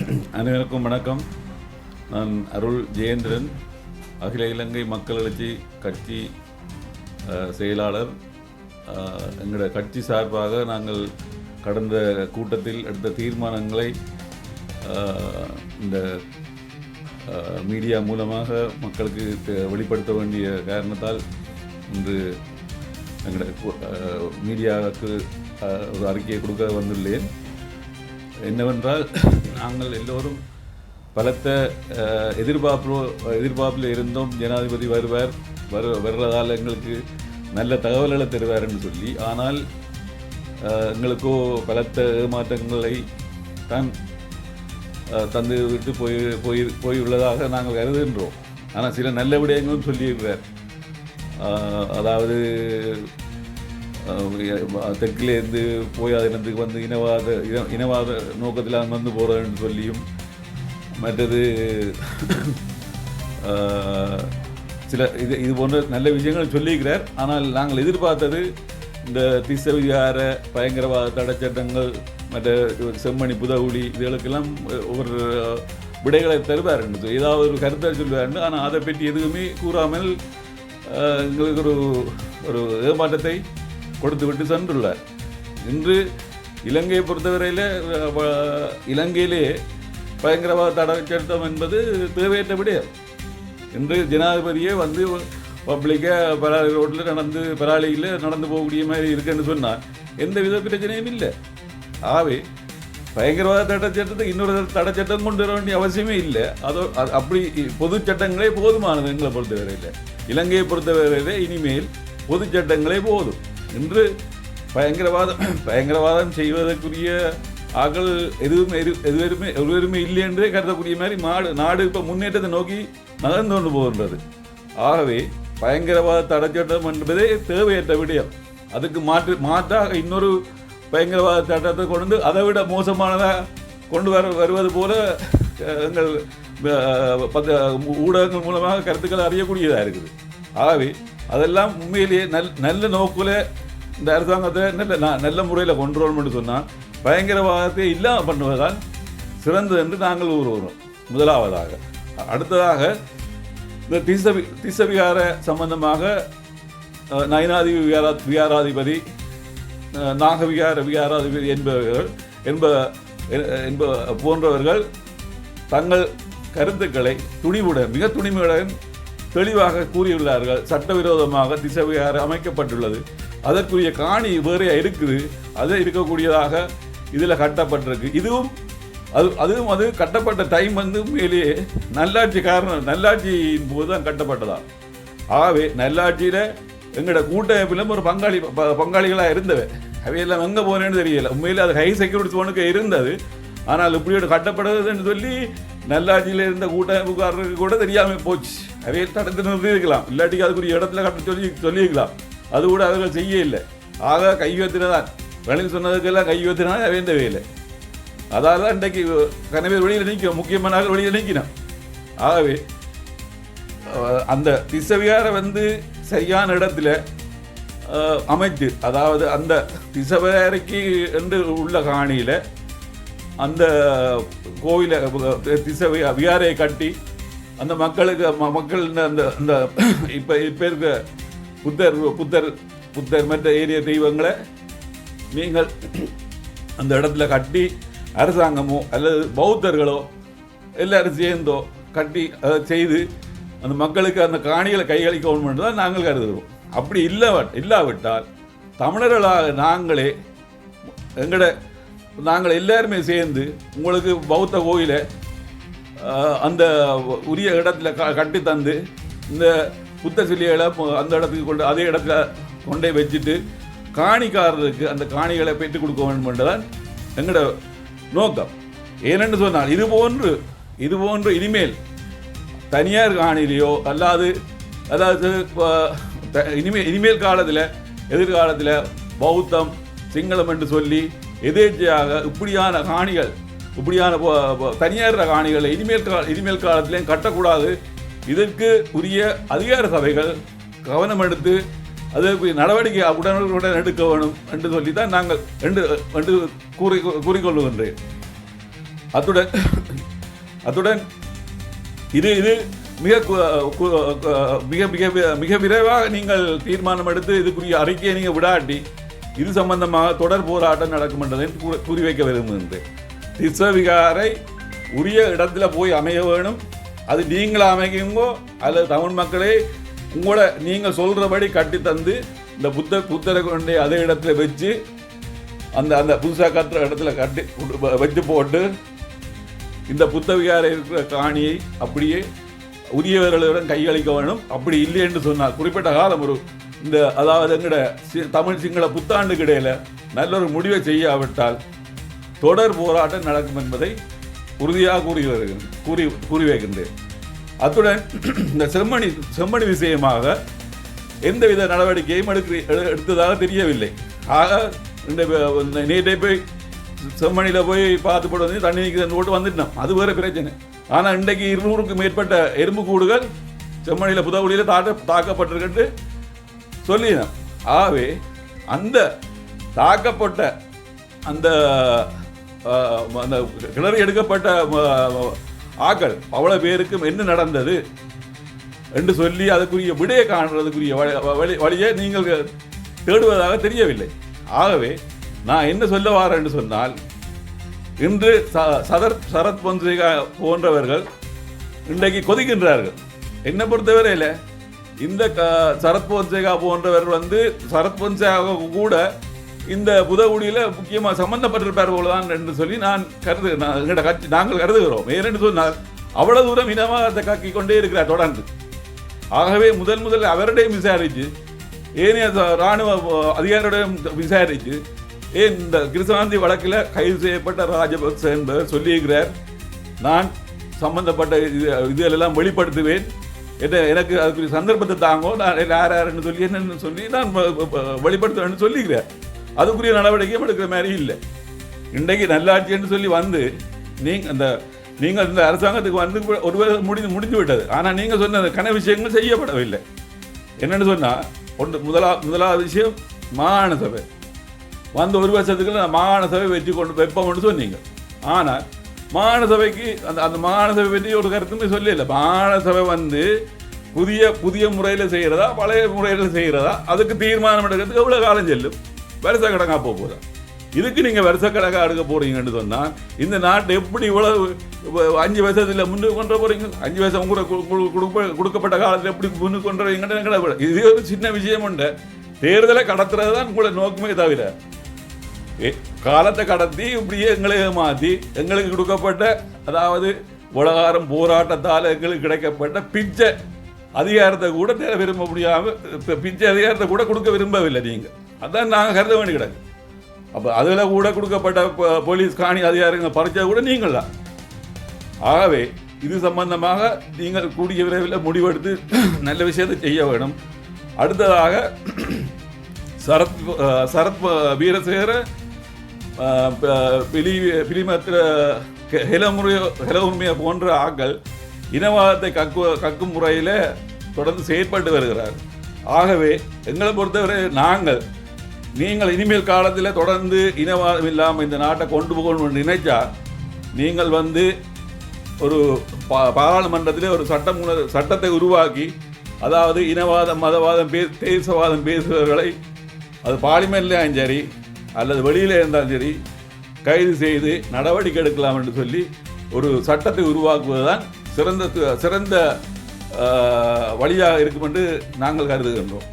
அனைவருக்கும் வணக்கம். நான் அருள் ஜெயேந்திரன் அகில இலங்கை மக்கள் எழுச்சி கட்சி செயலாளர். எங்களோட கட்சி சார்பாக நாங்கள் கடந்த கூட்டத்தில் எடுத்த தீர்மானங்களை இந்த மீடியா மூலமாக மக்களுக்கு வெளிப்படுத்த வேண்டிய காரணத்தால் இன்று எங்களோட மீடியாவுக்கு ஒரு அறிக்கையை கொடுக்க வந்துள்ளேன். என்னவென்றால் நாங்கள் எல்லோரும் பலத்த எதிர்பார்ப்போ எதிர்பார்ப்பில் இருந்தோம். ஜனாதிபதி வருவார் வரு வர்றதால் எங்களுக்கு நல்ல தகவல்களை தருவார் என்று சொல்லி. ஆனால் எங்களுக்கோ பலத்த ஏமாற்றங்களை தான் தந்து விட்டு போய் போய் போயுள்ளதாக நாங்கள் கருதுகின்றோம். ஆனால் சில நல்ல விடயங்களும் சொல்லியிருக்கிறார். அதாவது தெற்கிலேருந்து போய் அதினத்துக்கு வந்து இனவாத இன இனவாத நோக்கத்தில் அங்கே வந்து போகிறதுன்னு சொல்லியும் மற்றது சில இது இது போன்ற நல்ல விஷயங்கள் சொல்லியிருக்கிறார் ஆனால் நாங்கள் எதிர்பார்த்தது இந்த திசவிகார பயங்கரவாத தடைச்சட்டங்கள் மற்ற செம்மணி புதவுளி இதுகளுக்கெல்லாம் ஒரு விடைகளை தருவார் என்று ஏதாவது ஒரு கருத்தை சொல்லுவார் ஆனால் அதை பற்றி எதுவுமே கூறாமல் எங்களுக்கு ஒரு ஒரு ஏமாற்றத்தை கொடுத்து விட்டு சென்றுள்ளார். இன்று இலங்கையை பொறுத்தவரையில் இலங்கையிலே பயங்கரவாத தடை சட்டம் என்பது தேவையற்ற விடயம். இன்று ஜனாதிபதியே வந்து பப்ளிக்காக பராளி ரோட்டில் நடந்து பராளியில் நடந்து போகக்கூடிய மாதிரி இருக்குன்னு சொன்னால் எந்த வித பிரச்சனையும் இல்லை. ஆகவே பயங்கரவாத தடை சட்டத்தை இன்னொரு தடை சட்டம் கொண்டு வர வேண்டிய அவசியமே இல்லை. அதோ அது அப்படி பொது சட்டங்களே போதுமானது எங்களை பொறுத்தவரையில். இலங்கையை பொறுத்தவரையில் இனிமேல் பொது சட்டங்களே போதும். இன்று பயங்கரவாதம் பயங்கரவாதம் செய்வதற்குரிய ஆக்கள் எதுவும் எது- எதுவருமே ஒருவருமே இல்லை என்றே கருதக்கூடிய மாதிரி மாடு நாடு இப்போ முன்னேற்றத்தை நோக்கி நகர்ந்து கொண்டு போகின்றது. ஆகவே பயங்கரவாத தடைச்சட்டம் என்பதே தேவையற்ற விடயம். அதுக்கு மாற்று மாற்றாக இன்னொரு பயங்கரவாத சட்டத்தை கொண்டு அதை விட மோசமானதாக கொண்டு வர வருவது போல எங்கள் பத்த ஊடகங்கள் மூலமாக கருத்துக்கள் அறியக்கூடியதாக இருக்குது. ஆகவே அதெல்லாம் உண்மையிலேயே நல் நல்ல நோக்கில் இந்த அரசாங்கத்தை நல்ல நான் நல்ல முறையில் கொண்டு வரணும்னு சொன்னால் பயங்கரவாதத்தை இல்லாமல் பண்ணுவதால் சிறந்தது என்று நாங்கள் கூறுகிறோம். முதலாவதாக. அடுத்ததாக இந்த திசவி திசவிகார சம்பந்தமாக அஹ், நயனாதி விகாரா விகாராதிபதி நாகவிகார விகாராதிபதி என்பவர்கள் என்ப என்ப போன்றவர்கள் தங்கள் கருத்துக்களை துணிவுடன் மிக துணிவுடன் தெளிவாக கூறியுள்ளார்கள். சட்டவிரோதமாக திசைவிகார அமைக்கப்பட்டுள்ளது. அதற்குரிய காணி வேறையா இருக்குது. அது இருக்கக்கூடியதாக இதில் கட்டப்பட்டிருக்கு. இதுவும் அது அதுவும் அது கட்டப்பட்ட டைம் வந்து உண்மையிலேயே நல்லாட்சி காரணம் நல்லாட்சியின் போது தான் கட்டப்பட்டதா? ஆகவே நல்லாட்சியில் எங்களோட கூட்டமைப்பிலும் ஒரு பங்காளி ப- பங்காளிகளாக இருந்தவை அவையெல்லாம் எங்கே போனேன்னு தெரியல. உண்மையிலே அது ஹை செக்யூரிட்டி சோனுக்கு இருந்தது. ஆனால் இப்படி ஒரு கட்டப்படுதுன்னு சொல்லி நல்லாட்சியில் இருந்த கூட்டமைப்புக்காரருக்கு கூட தெரியாமல் போச்சு. அவையை தடுத்து நிறுத்தியிருக்கலாம். இல்லாட்டிக்கு அதுக்குரிய இடத்துல கட்ட சொல்லி சொல்லியிருக்கலாம். அது கூட அவர்கள் செய்ய இல்லை. ஆக கையெழுத்தினதான் ரணில் சொன்னதுக்கெல்லாம் கையெழுத்தினா வேண்டவே இல்லை அதால் தான் இன்றைக்கு கனவே வெளியில் நிற்கும் முக்கியமான வெளியில் நீக்கினான் ஆகவே அந்த திசவிகார வந்து சரியான இடத்துல அஹ், அமைத்து அதாவது அந்த திசவிகாரைக்கு என்று உள்ள காணியில் அந்த கோயிலை திசை வி- விகாரையை கட்டி அந்த மக்களுக்கு ம- மக்கள் இந்த- அந்த அந்த இப்போ இப்போ இருக்க புத்தர் புத்தர் புத்தர் மற்ற ஏரிய தெய்வங்களை நீங்கள் அந்த இடத்துல கட்டி அரசாங்கமோ அல்லது பௌத்தர்களோ எல்லாரும் சேர்ந்தோ கட்டி அதை செய்து அந்த மக்களுக்கு அந்த காணிகளை கையளிக்கணும் தான் நாங்கள் கருதுகிறோம். அப்படி இல்லை இல்லாவிட்டால் தமிழர்களாக நாங்களே எங்கட நாங்கள் எல்லாருமே சேர்ந்து உங்களுக்கு பௌத்த கோயிலை அந்த உரிய இடத்துல க- கட்டி தந்து இந்த புத்த சிலைகளை அந்த இடத்துக்கு கொண்டு அதே இடத்துல கொண்டே வச்சுட்டு காணிக்காரருக்கு அந்த காணிகளை பெற்றுக் கொடுக்க வேண்டும் என்றுதான் எங்களோட நோக்கம். ஏனென்று சொன்னால் இது போன்று இது போன்று இனிமேல் தனியார் காணிலையோ அல்லாது அதாவது இனிமேல் இனிமேல் காலத்தில் எதிர்காலத்தில் பௌத்தம் சிங்களம் என்று சொல்லி எதேச்சையாக இப்படியான காணிகள் இப்படியான தனியார் காணிகளை இனிமேல் கா இனிமேல் காலத்திலையும் கட்டக்கூடாது இதற்கு உரிய அதிகார சபைகள் கவனம் எடுத்து அதற்குரிய நடவடிக்கை உடனுக்குடன் எடுக்க வேணும் என்று சொல்லி தான் நாங்கள் என்று என்று கூறி கூறிக்கொள்ளுகின்றேன். அத்துடன் அத்துடன் இது இது மிக மிக மிக மிக விரைவாக நீங்கள் தீர்மானம் எடுத்து இதுக்குரிய அறிக்கையை நீங்கள் விடாட்டி இது சம்பந்தமாக தொடர் போராட்டம் நடக்கும் என்பதை கூ- கூறி வைக்க விரும்புகின்றேன். திசவிகாரை உரிய இடத்துல போய் அமைய வேணும். அது நீங்கள் அமைக்குங்கோ அல்லது தமிழ் மக்களே உங்களோட நீங்கள் சொல்கிறபடி கட்டி தந்து இந்த புத்த புத்தரை கொண்டு அதே இடத்துல வச்சு அந்த அந்த புதுசாக கட்டுற இடத்துல கட்டி வச்சு போட்டு இந்த புத்த விகார இருக்கிற காணியை அப்படியே உரியவர்களிடம் கையளிக்க வேணும். அப்படி இல்லை என்று சொன்னால் குறிப்பிட்ட காலம் ஒரு இந்த அதாவது எங்கட சி- தமிழ் சிங்கள புத்தாண்டுக்கு இடையில நல்ல ஒரு முடிவை செய்யாவிட்டால் தொடர் போராட்டம் நடக்கும் என்பதை உறுதியாக கூறி வருகிறேன் கூறி கூறி வைக்கின்றேன். அத்துடன் இந்த செம்மணி செம்மணி விஷயமாக எந்தவித நடவடிக்கையும் எடுக்க எடு- எடுத்ததாக தெரியவில்லை. ஆக இந்த வ- போய் செம்மணியில் போய் பார்த்து போட்டு வந்து தண்ணி நிற்கிறேன் போட்டு வந்துட்டோம். அது வேறு பிரச்சனை. ஆனால் இன்றைக்கு இருநூறுக்கும் மேற்பட்ட எறும்பு கூடுகள் செம்மணியில் புதகுலியில் தாக்க தாக்கப்பட்டிருக்கிட்டு சொல்லினோம். ஆகவே அந்த தாக்கப்பட்ட அந்த அந்த கிணறு எடுக்கப்பட்ட ஆக்கள் அவ்வளோ பேருக்கும் என்ன நடந்தது என்று சொல்லி அதுக்குரிய விடையை காணுறதுக்குரிய வழி- வழி வழியை நீங்கள் தேடுவதாக தெரியவில்லை. ஆகவே நான் என்ன சொல்ல வாரேன் என்று சொன்னால் இன்று ச- சதர் சரத் பொன்சேகா போன்றவர்கள் இன்றைக்கு கொதிக்கின்றார்கள். என்னை பொறுத்தவரையில் இந்த க சரத் பொன்சேகா போன்றவர் வந்து சரத் பொன்சேகா கூட இந்த புதகுடியில் முக்கியமாக சம்பந்தப்பட்டிருப்பார் போலதான் என்று சொல்லி நான் கருது நான் கட்சி நாங்கள் கருதுகிறோம். ஏனென்று சொன்னால் அவ்வளவு தூரம் இனமாக அதை கொண்டே இருக்கிறார் தொடர்ந்து. ஆகவே முதல் முதல் அவரிடையும் விசாரித்து ஏனைய இராணுவ ராணுவ அதிகாரியிடம் விசாரித்து ஏன் இந்த கிருஷ்ணாந்தி வழக்கில் கைது செய்யப்பட்ட ராஜபக்ச என்பவர் சொல்லியிருக்கிறார். நான் சம்பந்தப்பட்ட இது இதுகளெல்லாம் வெளிப்படுத்துவேன். என்ன எனக்கு அதுக்கு சந்தர்ப்பத்தை தாங்கோ நான் யார் யாருன்னு சொல்லி என்னன்னு சொல்லி நான் வெளிப்படுத்துவேன்னு சொல்லிக்கிறேன் அதுக்குரிய நடவடிக்கையும் எடுக்கிற மாதிரி இல்லை. இன்றைக்கு நல்லாட்சின்னு சொல்லி வந்து நீங்கள் அந்த நீங்கள் இந்த அரசாங்கத்துக்கு வந்து ஒரு வேளை முடிந்து முடிந்து விட்டது. ஆனால் நீங்கள் சொன்ன அந்த கன விஷயங்கள் செய்யப்படவில்லை. என்னென்னு சொன்னால் ஒன்று முதலா முதலாவது விஷயம் மாகாண சபை. வந்து ஒரு வருஷத்துக்குள்ள மாகாண சபை வெற்றி கொண்டு வைப்போம்னு சொன்னீங்க. ஆனால் மாகாண சபைக்கு அந்த அந்த மாகாண சபை பற்றி ஒரு கருத்துமே சொல்லல. மாகாண சபை வந்து புதிய புதிய முறையில் செய்கிறதா பழைய முறையில் செய்கிறதா அதுக்கு தீர்மானம் எடுக்கிறதுக்கு எவ்வளோ காலம் செல்லும்? வருஷ கணக்காக போக போதா இதுக்கு நீங்கள் வருஷ கணக்காக எடுக்க போகிறீங்கன்னு சொன்னால் இந்த நாட்டை எப்படி இவ்வளவு அஞ்சு வருஷத்தில் முன்னுக்கு கொண்டு போகிறீங்க அஞ்சு வருஷம் கூட கொடுப்ப- கொடுக்கப்பட்ட காலத்தில் எப்படி முன்னுக்கு கொண்டு வரீங்கன்னு இது ஒரு சின்ன விஷயம் உண்டு. தேர்தலை கடத்துறது தான் உங்களை நோக்கமே தவிர ஏ- காலத்தை கடத்தி இப்படியே எங்களை மாற்றி எங்களுக்கு கொடுக்கப்பட்ட அதாவது உலகாரம் போராட்டத்தால் எங்களுக்கு கிடைக்கப்பட்ட பிச்சை அதிகாரத்தை கூட விரும்ப முடியாமல் பிச்சை அதிகாரத்தை கூட கொடுக்க விரும்பவில்லை நீங்கள் அதான் நாங்கள் கருத வேண்டி கிடக்கு. அப்போ அதில் கூட கொடுக்கப்பட்ட போலீஸ் காணி அதிகாரங்களை பறிச்சது கூட நீங்கள் தான் ஆகவே இது சம்பந்தமாக நீங்கள் கூடிய விரைவில் முடிவெடுத்து நல்ல விஷயத்தை செய்ய வேணும். அடுத்ததாக சரத் சரத் வீரசேகர ப- பிலி பிலிமத்திர ஹெலமுறைய ஹெலவுரிமைய போன்ற ஆக்கள் இனவாதத்தை கக்கு கக்கும் முறையில் தொடர்ந்து செயற்பட்டு வருகிறார் ஆகவே எங்களை பொறுத்தவரை நாங்கள் நீங்கள் இனிமேல் காலத்தில் தொடர்ந்து இனவாதம் இல்லாமல் இந்த நாட்டை கொண்டு போகணும்னு நினைச்சா நீங்கள் வந்து ஒரு பா- பாராளுமன்றத்திலே ஒரு சட்டம் சட்டத்தை உருவாக்கி அதாவது இனவாதம் மதவாதம் பே தேசவாதம் பேசுபவர்களை அது பார்லிமெண்ட்லேயும் சரி அல்லது வெளியில் இருந்தாலும் சரி கைது செய்து நடவடிக்கை எடுக்கலாம் என்று சொல்லி ஒரு சட்டத்தை உருவாக்குவதுதான் சிறந்த சிறந்த வழியாக இருக்கும் என்று நாங்கள் கருதுகின்றோம்.